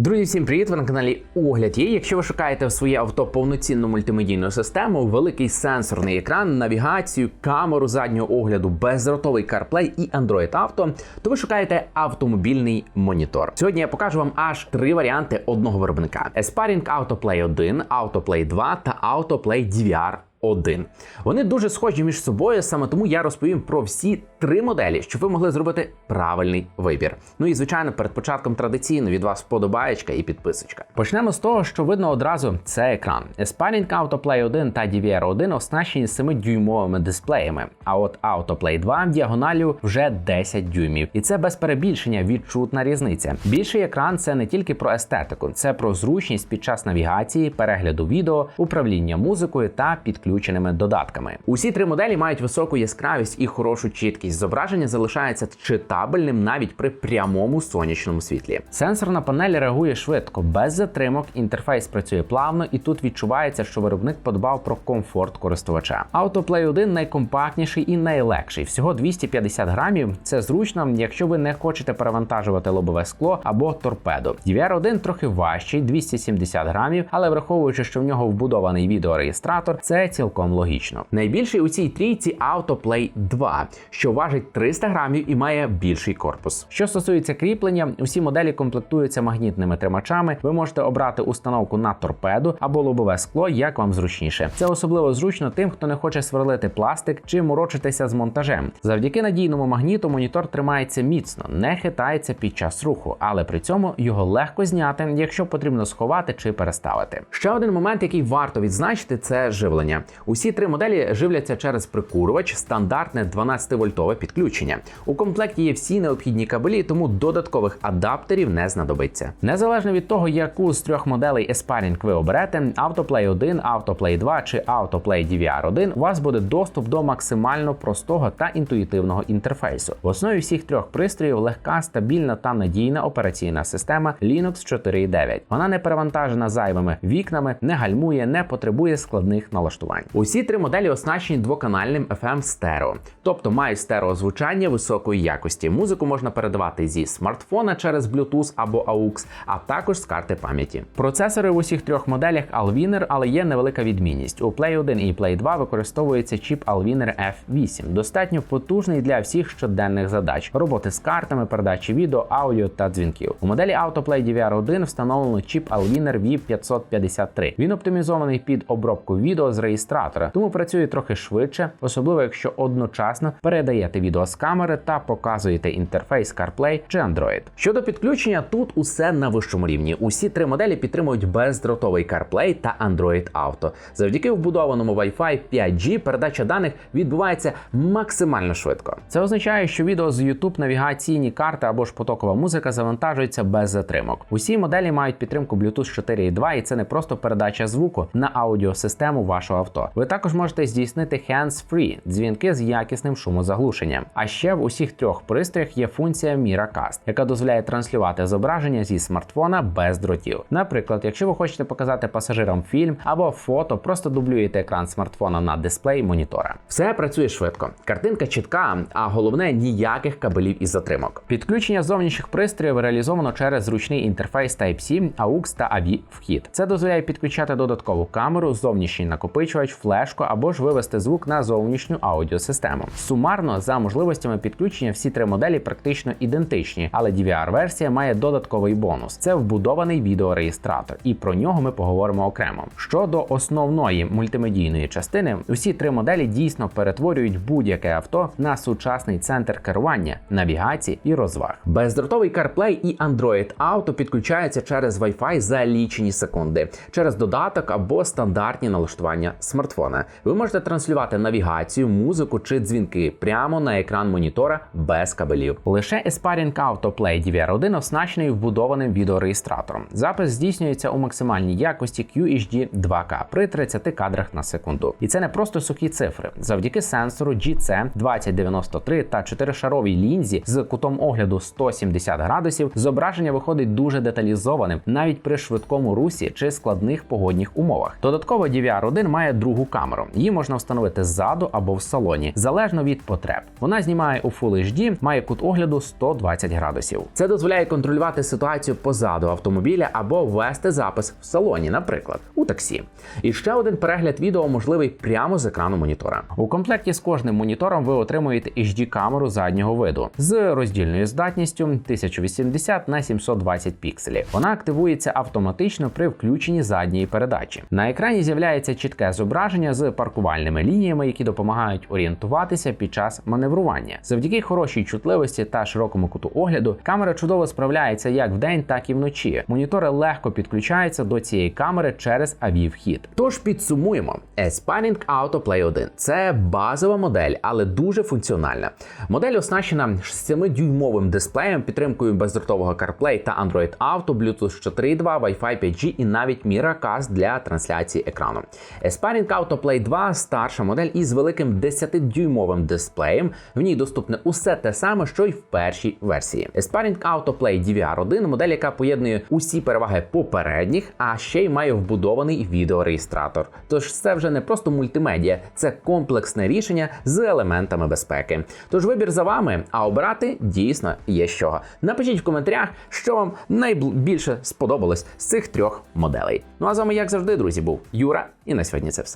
Друзі, всім привіт! Ви на каналі Огляд є. Якщо ви шукаєте в своє авто повноцінну мультимедійну систему, великий сенсорний екран, навігацію, камеру заднього огляду, бездротовий CarPlay і Android Auto, то ви шукаєте автомобільний монітор. Сьогодні я покажу вам аж три варіанти одного виробника: Aspiring AutoPlay 1, AutoPlay 2 та AutoPlay DVR 1. Вони дуже схожі між собою, саме тому я розповім про всі три моделі, щоб ви могли зробити правильний вибір. Ну і звичайно, перед початком традиційно від вас вподобаєчка і підписочка. Почнемо з того, що видно одразу це екран. Aspiring AutoPlay 1 та DVR 1 оснащені 7-дюймовими дисплеями, а от AutoPlay 2 діагоналю вже 10 дюймів. І це без перебільшення відчутна різниця. Більший екран це не тільки про естетику, це про зручність під час навігації, перегляду відео, управління музикою та підключеними додатками. Усі три моделі мають високу яскравість і хорошу чіткість. Зображення залишається читабельним навіть при прямому сонячному світлі. Сенсорна панель реагує швидко, без затримок. Інтерфейс працює плавно, і тут відчувається, що виробник подбав про комфорт користувача. AutoPlay 1 найкомпактніший і найлегший. Всього 250 грамів. Це зручно, якщо ви не хочете перевантажувати лобове скло або торпедо. DVR 1 трохи важчий, 270 грамів, але враховуючи, що в нього вбудований відеореєстратор, це цілком логічно. Найбільший у цій трійці AutoPlay 2, що важить 300 грамів і має більший корпус. Що стосується кріплення, усі моделі комплектуються магнітними тримачами. Ви можете обрати установку на торпеду або лобове скло, як вам зручніше. Це особливо зручно тим, хто не хоче сверлити пластик чи морочитися з монтажем. Завдяки надійному магніту монітор тримається міцно, не хитається під час руху, але при цьому його легко зняти, якщо потрібно сховати чи переставити. Ще один момент, який варто відзначити, це живлення. Усі три моделі живляться через прикурювач, стандартне 12-вольтове підключення. У комплекті є всі необхідні кабелі, тому додаткових адаптерів не знадобиться. Незалежно від того, яку з трьох моделей Aspiring ви оберете, AutoPlay 1, AutoPlay 2 чи AutoPlay DVR 1, у вас буде доступ до максимально простого та інтуїтивного інтерфейсу. В основі всіх трьох пристроїв легка, стабільна та надійна операційна система Linux 4.9. Вона не перевантажена зайвими вікнами, не гальмує, не потребує складних налаштувань. Усі три моделі оснащені двоканальним FM стерео, тобто мають стереозвучання високої якості. Музику можна передавати зі смартфона через Bluetooth або AUX, а також з карти пам'яті. Процесори в усіх трьох моделях Alviner, але є невелика відмінність. У Play 1 і Play 2 використовується чіп Alviner F8, достатньо потужний для всіх щоденних задач, роботи з картами, передачі відео, аудіо та дзвінків. У моделі AutoPlay DVR 1 встановлено чіп Alviner V553. Він оптимізований під обробку відео з реєстратора, тому працює трохи швидше, особливо якщо одночасно передаєте відео з камери та показуєте інтерфейс CarPlay чи Android. Щодо підключення, тут усе на вищому рівні. Усі три моделі підтримують бездротовий CarPlay та Android Auto. Завдяки вбудованому Wi-Fi 5G передача даних відбувається максимально швидко. Це означає, що відео з YouTube, навігаційні карти або ж потокова музика завантажується без затримок. Усі моделі мають підтримку Bluetooth 4.2, і це не просто передача звуку на аудіосистему вашого авто. Ви також можете здійснити hands-free дзвінки з якісним шумозаглушенням. А ще в усіх трьох пристроях є функція Miracast, яка дозволяє транслювати зображення зі смартфона без дротів. Наприклад, якщо ви хочете показати пасажирам фільм або фото, просто дублюєте екран смартфона на дисплей монітора. Все працює швидко. Картинка чітка, а головне ніяких кабелів із затримок. Підключення зовнішніх пристроїв реалізовано через зручний інтерфейс Type-C, AUX та AV вхід. Це дозволяє підключати додаткову камеру, зовнішній накопичувач, флешку або ж вивести звук на зовнішню аудіосистему. Сумарно за можливостями підключення всі три моделі практично ідентичні, але DVR-версія має додатковий бонус: це вбудований відеореєстратор, і про нього ми поговоримо окремо. Щодо основної мультимедійної частини, усі три моделі дійсно перетворюють будь-яке авто на сучасний центр керування, навігації і розваг. Бездротовий CarPlay і Android Auto підключаються через Wi-Fi за лічені секунди, через додаток або стандартні налаштування смартфона. Ви можете транслювати навігацію, музику чи дзвінки прямо на екран монітора без кабелів. Лише Aspiring AutoPlay DVR1 оснащений вбудованим відеореєстратором. Запис здійснюється у максимальній якості QHD 2K при 30 кадрах на секунду. І це не просто сухі цифри. Завдяки сенсору GC 2093 та 4-шаровій лінзі з кутом огляду 170 градусів зображення виходить дуже деталізованим навіть при швидкому русі чи складних погодних умовах. Додатково DVR1 має другу камеру. Її можна встановити ззаду або в салоні, залежно від потреб. Вона знімає у Full HD, має кут огляду 120 градусів. Це дозволяє контролювати ситуацію позаду автомобіля або вести запис в салоні, наприклад, у таксі. І ще один перегляд відео можливий прямо з екрану монітора. У комплекті з кожним монітором ви отримуєте HD камеру заднього виду з роздільною здатністю 1080 на 720 пікселів. Вона активується автоматично при включенні задньої передачі. На екрані з'являється чітке зображення з паркувальними лініями, які допомагають орієнтуватися під час маневрування. Завдяки хорошій чутливості та широкому куту огляду, камера чудово справляється як вдень, так і вночі. Монітори легко підключаються до цієї камери через AV-вхід. Тож підсумуємо: Aspiring Auto Play 1 – це базова модель, але дуже функціональна. Модель оснащена 7-дюймовим дисплеєм, підтримкою бездротового CarPlay та Android Auto, Bluetooth 4.2, Wi-Fi 5G і навіть Miracast для трансляції екрану. Aspiring Auto Play 2 старша модель із великим 10-дюймовим дисплеєм. В ній доступне усе те саме, що й в першій версії. Aspiring Auto Play DVR1 модель, яка поєднує усі переваги попередніх, а ще й має вбудований відеореєстратор. Тож це вже не просто мультимедіа, це комплексне рішення з елементами безпеки. Тож вибір за вами, а обирати дійсно є чого. Напишіть в коментарях, що вам найбільше сподобалось з цих трьох моделей. Ну а з вами, як завжди, друзі, був Юра, і на сьогодні це все.